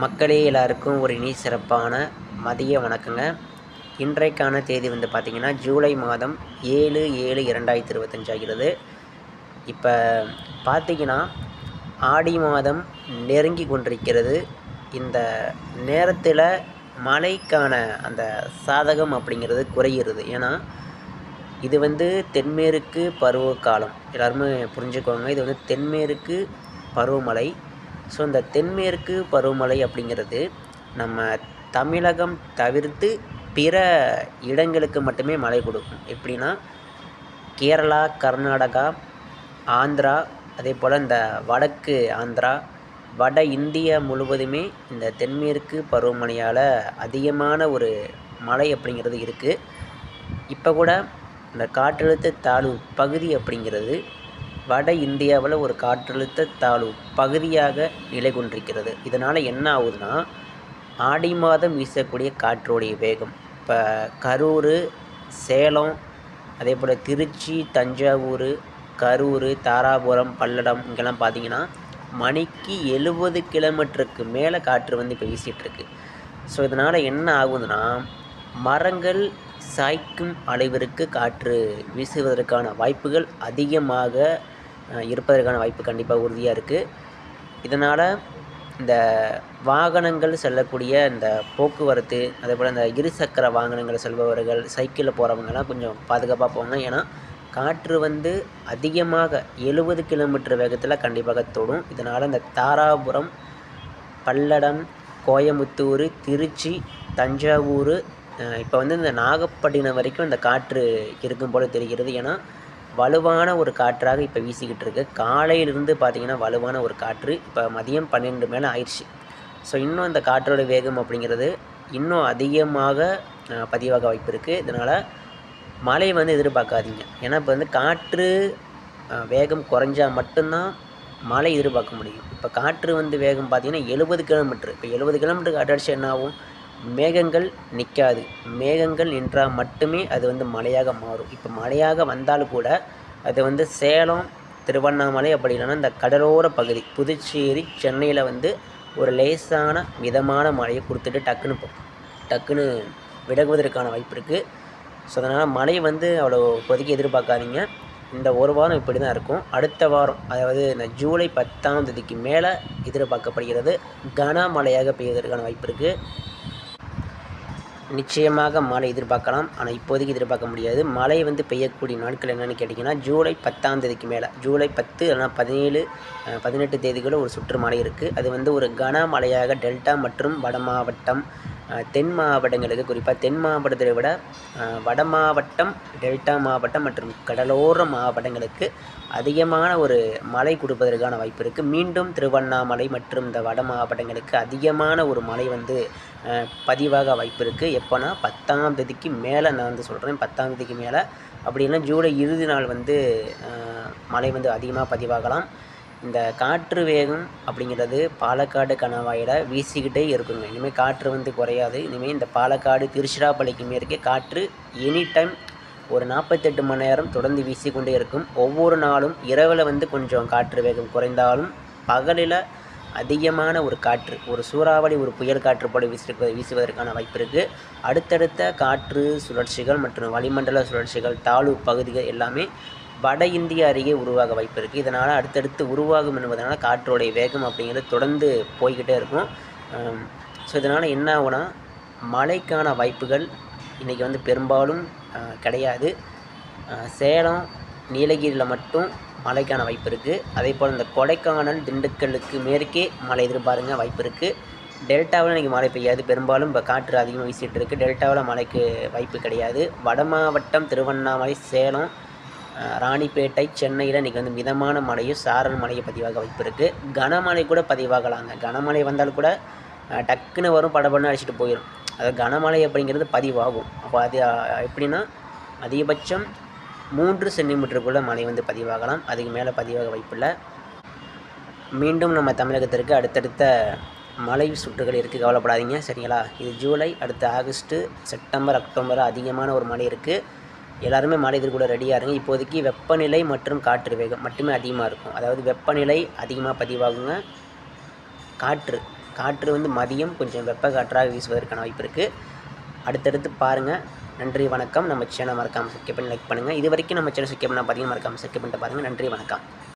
மக்களே எல்லாருக்கும் ஒரு இனி சிறப்பான மதிய வணக்கங்க. இன்றைக்கான தேதி வந்து பார்த்திங்கன்னா ஜூலை மாதம் ஏழு ஏழு இரண்டாயிரத்தி இருபத்தஞ்சு ஆகிறது. இப்போ பார்த்திங்கன்னா ஆடி மாதம் நெருங்கி கொண்டிருக்கிறது. இந்த நேரத்தில் மழைக்கான அந்த சாதகம் அப்படிங்கிறது குறைகிறது ஏன்னா இது வந்து தென்மேற்கு பருவகாலம் எல்லாருமே புரிஞ்சுக்கோங்க இது வந்து தென்மேற்கு பருவமழை. ஸோ இந்த தென்மேற்கு பருவமழை அப்படிங்கிறது நம்ம தமிழகம் தவிர்த்து பிற இடங்களுக்கு மட்டுமே மழை கொடுக்கும். எப்படின்னா கேரளா கர்நாடகா ஆந்திரா அதே போல் இந்த வடக்கு ஆந்திரா வட இந்தியா முழுவதுமே இந்த தென்மேற்கு பருவமழையால் அதிகமான ஒரு மழை அப்படிங்கிறது இருக்குது இப்போ கூட இந்த காற்றழுத்த தாழ்வு பகுதி அப்படிங்கிறது வட இந்தியாவில் ஒரு காற்றழுத்த தாழ்வு பகுதியாக நிலை கொண்டிருக்கிறது. இதனால் என்ன ஆகுதுன்னா ஆடி மாதம் வீசக்கூடிய காற்றோடைய வேகம். இப்போ கரூர் சேலம் அதே போல் திருச்சி தஞ்சாவூர் கரூர் தாராபுரம் பல்லடம் இங்கெல்லாம் பார்த்தீங்கன்னா மணிக்கு எழுபது கிலோமீட்டருக்கு மேலே காற்று வந்து இப்போ வீசிகிட்ருக்கு ஸோ இதனால் என்ன ஆகுதுன்னா மரங்கள் சாய்க்கும் அளவிற்கு காற்று வீசுவதற்கான வாய்ப்புகள் அதிகமாக இருப்பதற்கான வாய்ப்பு கண்டிப்பாக உறுதியாக இருக்குது இதனால் இந்த வாகனங்கள் செல்லக்கூடிய இந்த போக்குவரத்து அதே போல் இந்த இருசக்கர வாகனங்கள் செல்பவர்கள் சைக்கிளில் போகிறவங்கலாம் கொஞ்சம் பாதுகாப்பாக போங்க. ஏன்னா காற்று வந்து அதிகமாக எழுபது கிலோமீட்டர் வேகத்தில் கண்டிப்பாக தொடும். இதனால் இந்த தாராபுரம் பல்லடம் கோயம்புத்தூர் திருச்சி தஞ்சாவூர் இப்போ வந்து இந்த நாகப்பட்டினம் வரைக்கும் இந்த காற்று இருக்கும் போல் தெரிகிறது. ஏன்னா வலுவான ஒரு காற்றாக இப்போ வீசிக்கிட்டு இருக்கு. காலையிலிருந்து பார்த்திங்கன்னா வலுவான ஒரு காற்று இப்போ மதியம் பன்னெண்டு மேலே ஆயிடுச்சு. ஸோ இன்னும் இந்த காற்றோட வேகம் அப்படிங்கிறது இன்னும் அதிகமாக பதிவாக வாய்ப்பு இருக்குது இதனால் மழை வந்து எதிர்பார்க்காதீங்க. ஏன்னா இப்போ வந்து காற்று வேகம் குறைஞ்சால் மட்டும்தான் மழை எதிர்பார்க்க முடியும். இப்போ காற்று வந்து வேகம் பார்த்திங்கன்னா எழுபது கிலோமீட்ரு இப்போ எழுபது கிலோமீட்டர் காற்றடிச்சு என்ன ஆகும்? மேகங்கள் நிற்காது மேகங்கள் நின்றால் மட்டுமே அது வந்து மழையாக மாறும். இப்போ மழையாக வந்தாலும் கூட அது வந்து சேலம் திருவண்ணாமலை அப்படி இல்லைன்னா இந்த கடலோர பகுதி புதுச்சேரி சென்னையில் வந்து ஒரு லேசான மிதமான மழையை கொடுத்துட்டு டக்குன்னு டக்குன்னு விலகுவதற்கான வாய்ப்பு இருக்குது ஸோ அதனால் மழை வந்து அவ்வளோ இப்போதைக்கு எதிர்பார்க்காதீங்க. இந்த ஒரு வாரம் இப்படி தான் இருக்கும். அடுத்த வாரம் அதாவது இந்த ஜூலை பத்தாம் தேதிக்கு மேலே எதிர்பார்க்கப்படுகிறது கனமழையாக பெய்வதற்கான வாய்ப்பு இருக்குது நிச்சயமாக மழை எதிர்பார்க்கலாம். ஆனால் இப்போதைக்கு எதிர்பார்க்க முடியாது. மழை வந்து பெய்யக்கூடிய நாட்கள் என்னென்னு கேட்டிங்கன்னா ஜூலை பத்தாம் தேதிக்கு மேலே. ஜூலை பத்து இல்லைனா பதினேழு பதினெட்டு தேதிகளில் ஒரு சுற்று மழை இருக்குது அது வந்து ஒரு கனமழையாக டெல்டா மற்றும் வட மாவட்டம் தென் மாவட்டங்களுக்கு குறிப்பாக தென் மாவட்டத்தை விட வட மாவட்டம் டெல்டா மாவட்டம் மற்றும் கடலோர மாவட்டங்களுக்கு அதிகமான ஒரு மழை கொடுப்பதற்கான வாய்ப்பு இருக்குது மீண்டும் திருவண்ணாமலை மற்றும் இந்த வட மாவட்டங்களுக்கு அதிகமான ஒரு மழை வந்து பதிவாக வாய்ப்பு இருக்குது எப்போனா பத்தாம் தேதிக்கு மேலே நான் வந்து சொல்கிறேன் பத்தாம் தேதிக்கு மேலே. அப்படின்னா ஜூலை இறுதி நாள் வந்து மழை வந்து அதிகமாக பதிவாகலாம். இந்த காற்று வேகம் அப்படிங்கிறது பாலக்காடு கணவாயில் வீசிக்கிட்டே இருக்குங்க. இனிமேல் காற்று வந்து குறையாது. இனிமேல் இந்த பாலக்காடு திருச்சிராப்பள்ளிக்குமே இருக்க காற்று எனி டைம் ஒரு நாற்பத்தெட்டு மணி நேரம் தொடர்ந்து வீசிக்கொண்டே இருக்கும். ஒவ்வொரு நாளும் இரவில் வந்து கொஞ்சம் காற்று வேகம் குறைந்தாலும் பகலில் அதிகமான ஒரு காற்று ஒரு சூறாவளி ஒரு புயல் காற்று போல வீசி வீசுவதற்கான வாய்ப்பு இருக்குது அடுத்தடுத்த காற்று சுழற்சிகள் மற்றும் வளிமண்டல சுழற்சிகள் தாழ்வு பகுதிகள் எல்லாமே வட இந்திய அருகே உருவாக வாய்ப்பு இருக்குது இதனால் அடுத்தடுத்து உருவாகும் என்பதனால் காற்றோடைய வேகம் அப்படிங்கிறது தொடர்ந்து போய்கிட்டே இருக்கும். ஸோ இதனால் என்ன ஆகுனா மழைக்கான வாய்ப்புகள் இன்றைக்கி வந்து பெரும்பாலும் கிடையாது. சேலம் நீலகிரியில் மட்டும் மழைக்கான வாய்ப்பு இருக்குது அதே போல் இந்த கொடைக்கானல் திண்டுக்கலுக்கு மேற்கே மழை எதிர்பாருங்க வாய்ப்பு இருக்குது டெல்டாவில் இன்றைக்கி மழை பெய்யாது. பெரும்பாலும் இப்போ காற்று அதிகமாக வீசிகிட்டு இருக்குது டெல்டாவில் மழைக்கு வாய்ப்பு கிடையாது. வட மாவட்டம் திருவண்ணாமலை சேலம் ராணிப்பேட்டை சென்னையில் இன்றைக்கி வந்து மிதமான மழையும் சாரல் மழையை பதிவாக வாய்ப்பு இருக்குது கனமழை கூட பதிவாகலாங்க. கனமழை வந்தால் கூட டக்குன்னு வரும் படபடன்னு அடிச்சுட்டு போயிடும் அதாவது கனமழை அப்படிங்கிறது பதிவாகும். அப்போ அது எப்படின்னா அதிகபட்சம் மூன்று சென்டிமீட்டருக்குள்ளே மழை வந்து பதிவாகலாம். அதுக்கு மேலே பதிவாக வாய்ப்பில்லை மீண்டும் நம்ம தமிழகத்திற்கு அடுத்தடுத்த மழை சுற்றுகள் இருக்குது கவலைப்படாதீங்க. சரிங்களா? இது ஜூலை அடுத்த ஆகஸ்ட்டு செப்டம்பர் அக்டோபர் அதிகமான ஒரு மழை இருக்குது எல்லாருமே மழை கூட ரெடியாக இருங்க. இப்போதைக்கு வெப்பநிலை மற்றும் காற்று வேகம் மட்டுமே அதிகமாக இருக்கும். அதாவது வெப்பநிலை அதிகமாக பதிவாகுங்க. காற்று காற்று வந்து மதியம் கொஞ்சம் வெப்ப காற்றாக வீசுவதற்கான வாய்ப்பு இருக்குது அடுத்தடுத்து பாருங்கள் நன்றி வணக்கம். நம்ம சேனல் மறக்காமல் சப்ஸ்கிரைப் பண்ணி லைக் பண்ணுங்கள் இது வரைக்கும் நம்ம சேனல் சப்ஸ்கிரைப் பண்ணால் பார்த்தீங்கன்னா மறக்காமல் சப்ஸ்கிரைப் பண்ணிட்டு பாருங்கள் நன்றி வணக்கம்.